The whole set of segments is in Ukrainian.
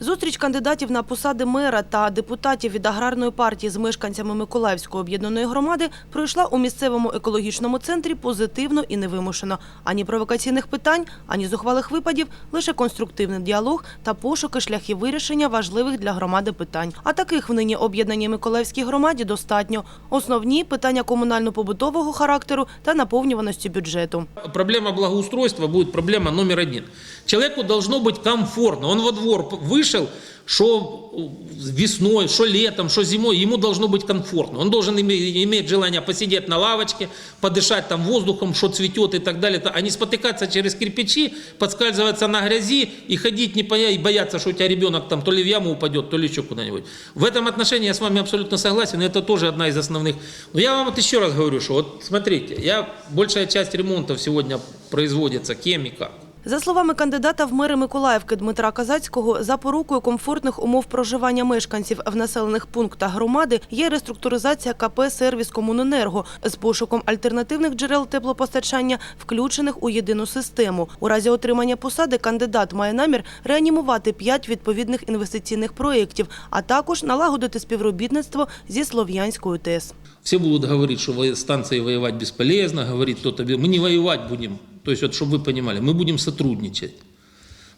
Зустріч кандидатів на посади мера та депутатів від аграрної партії з мешканцями Миколаївської об'єднаної громади пройшла у місцевому екологічному центрі позитивно і невимушено. Ані провокаційних питань, ані зухвалих випадів, лише конструктивний діалог та пошуки шляхів вирішення важливих для громади питань. А таких в нині об'єднаній Миколаївській громаді достатньо. Основні питання комунально-побутового характеру та наповнюваності бюджету. Проблема благоустройства будет проблема номер один. Человеку должно быть комфортно. Он во двор вышел, что весной, что летом, что зимой, ему должно быть комфортно. Он должен име- иметь желание посидеть на лавочке, подышать там воздухом, что цветет и так далее, а не спотыкаться через кирпичи, подскальзываться на грязи и ходить не поя- и бояться, что у тебя ребенок там то ли в яму упадет, то ли еще куда-нибудь. В этом отношении я с вами абсолютно согласен, это тоже одна из основных. Но я вам вот еще раз говорю, что вот смотрите, я, большая часть ремонтов сегодня производится кем и как. За словами кандидата в мери Миколаївки Дмитра Казацького, запорукою комфортних умов проживання мешканців в населених пунктах громади є реструктуризація КП «Сервіс Комуненерго» з пошуком альтернативних джерел теплопостачання, включених у єдину систему. У разі отримання посади кандидат має намір реанімувати п'ять відповідних інвестиційних проєктів, а також налагодити співробітництво зі Слов'янською ТЕС. Все будут говорить, что во- станции воевать бесполезно, говорит кто-то. Мы не воевать будем. То есть, вот, чтобы вы понимали, мы будем сотрудничать.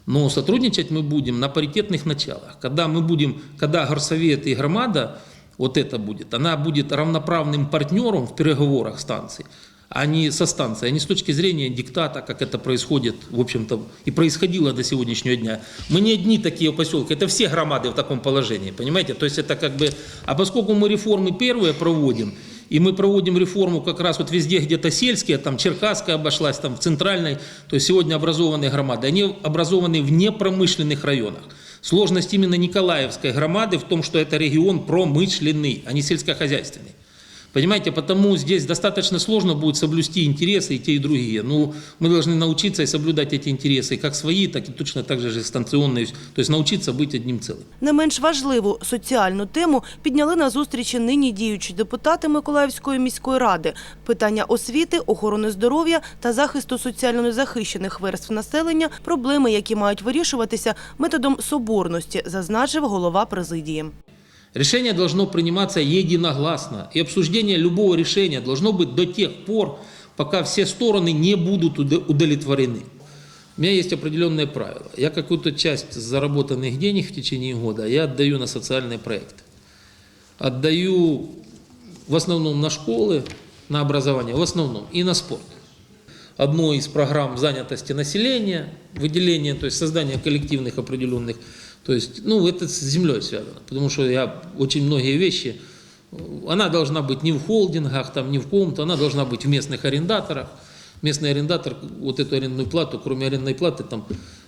Но сотрудничать мы будем на паритетных началах. Когда мы будем, когда горсовет и громада, вот это будет, она будет равноправным партнером в переговорах станций, а не со станцией, а не с точки зрения диктата, как это происходит, в общем-то, и происходило до сегодняшнего дня. Мы не одни такие поселки, это все громады в таком положении, понимаете? То есть это как бы, а поскольку мы реформы первые проводим, и мы проводим реформу как раз вот везде где-то сельские, там Черкасская обошлась, там в центральной, то есть сегодня образованные громады, они образованы в непромышленных районах. Сложность именно Николаевской громады в том, что это регион промышленный, а не сельскохозяйственный. Понимаете, потому здесь достаточно сложно будет соблюсти интересы и те, и другие. Ну, мы должны научиться и соблюдать эти интересы, как свои, так и точно так же станционные, то есть научиться быть одним целым. Не менш важливу соціальну тему підняли на зустрічі нині діючі депутати Миколаївської міської ради. Питання освіти, охорони здоров'я та захисту соціально незахищених верств населення – проблеми, які мають вирішуватися методом соборності, зазначив голова президії. Решение должно приниматься единогласно, и обсуждение любого решения должно быть до тех пор, пока все стороны не будут удо- удовлетворены. У меня есть определенные правила. Я какую-то часть заработанных денег в течение года я отдаю на социальные проекты. Отдаю в основном на школы, на образование, в основном, и на спорт. Одной из программ занятости населения, выделение, то есть создание коллективных определенных, то есть, ну, это с землей связано, потому что я очень многие вещи, э, она должна быть не в холдингах, там, не в ком-то, она должна быть в местных арендаторах. Местный арендатор вот эту арендную плату, кроме арендной платы, там,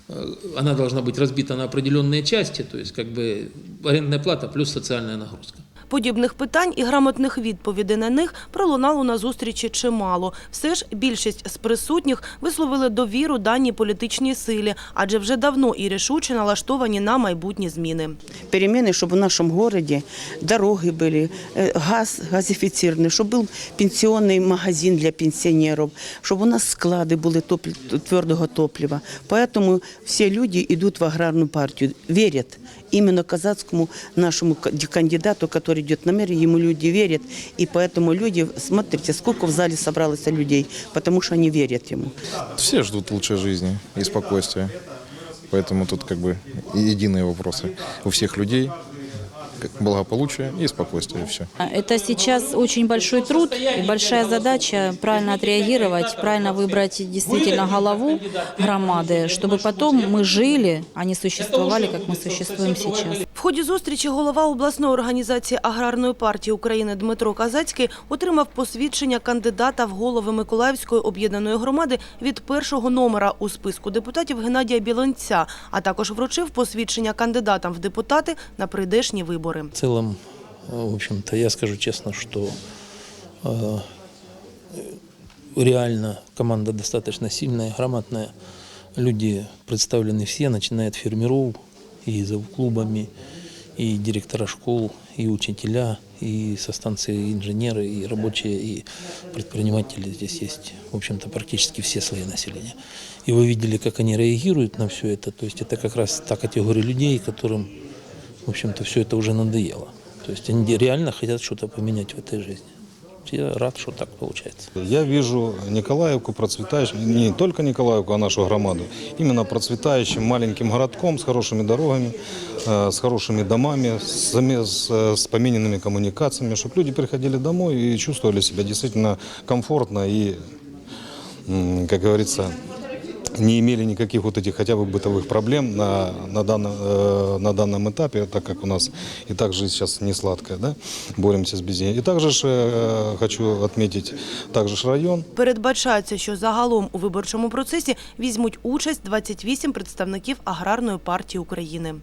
э, она должна быть разбита на определенные части, то есть как бы арендная плата плюс социальная нагрузка. Подібних питань і грамотних відповідей на них пролунало на зустрічі чимало. Все ж більшість з присутніх висловили довіру даній політичній силі, адже вже давно і рішуче налаштовані на майбутні зміни. перемены, чтобы в нашем городе дороги были, э, газ газифицированный, чтобы был пенсионный магазин для пенсионеров, чтобы у нас склады были топль- твердого топлива. Поэтому все люди идут в аграрную партию, верят именно казацкому нашему ка- кандидату, который идет на мэр, ему люди верят. И поэтому люди, смотрите, сколько в зале собралось людей, потому что они верят ему. Все ждут лучшей жизни и спокойствия. Поэтому тут как бы единые вопросы у всех людей. как Благополучие и спокойствие, и все. Это сейчас очень большой труд и большая задача правильно отреагировать, правильно выбрать действительно голову громады, чтобы потом мы жили, а не существовали, как мы существуем сейчас. В ході зустрічі голова обласної організації аграрної партії України Дмитро Казацький отримав посвідчення кандидата в голови Миколаївської об'єднаної громади від першого номера у списку депутатів Геннадія Білонця, а також вручив посвідчення кандидатам в депутати на прийдешні вибори. В целом, э, в общем-то, я скажу честно, что э, реально команда достаточно сильная, грамотная. Люди представлены все, начиная от фермеров и за клубами, и директора школ, и учителя, и со станции инженеры, и рабочие, и предприниматели. Здесь есть, в общем-то, практически все слои населения. И вы видели, как они реагируют на все это. То есть это как раз та категория людей, которым, в общем-то, все это уже надоело. То есть они реально хотят что-то поменять в этой жизни. Я рад, что так получается. Я вижу Николаевку процветающей, не только Николаевку, а нашу громаду, именно процветающим маленьким городком с хорошими дорогами, э, с хорошими домами, с, с, э, с помененными коммуникациями, чтобы люди приходили домой и чувствовали себя действительно комфортно и, как говорится, не имели никаких вот этих хотя бы бытовых проблем на, на, данном, э, на данном этапе, так как у нас и так жизнь сейчас не сладкая, да, боремся с безденежьем. И также ж, э, хочу отметить, также ж район, Передбачається, що загалом у виборчому процесі візьмуть участь 28 представників аграрної партії України.